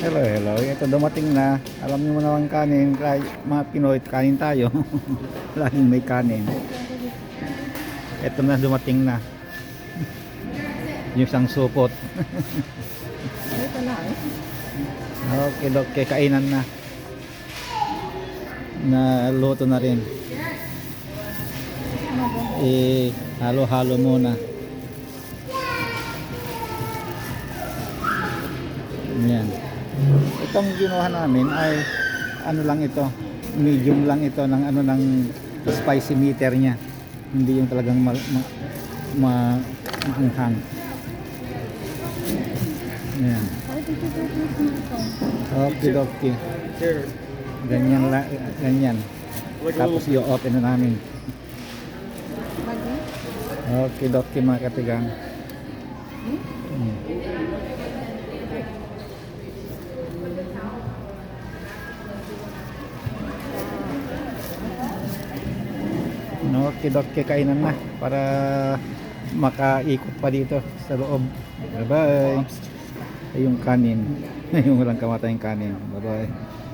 Hello, hello. Ito dumating na. Alam niyo naman kanin. Kaya mga Pinoy, kanin tayo. Laging may kanin. Ito na dumating na. Yung isang supot. Ito lang. Okay, okay. Kainan na. Na luto na rin. Eh, halo-halo muna. Itong ginawa namin ay ano lang ito, medium lang ito ng ano ng spicy meter niya. Hindi yung talagang ma, ma, ma maanghang. Yan. Ay, dito dito dito. Okay, okay. Ganyan la, ganyan. Tapos i-open na namin. Okay, okay mga katigang. Mm. Okay, kainan na para makaikot pa dito sa loob. Bye-bye. Ay, Yung kanin. yung walang kamatayang kanin. Bye-bye.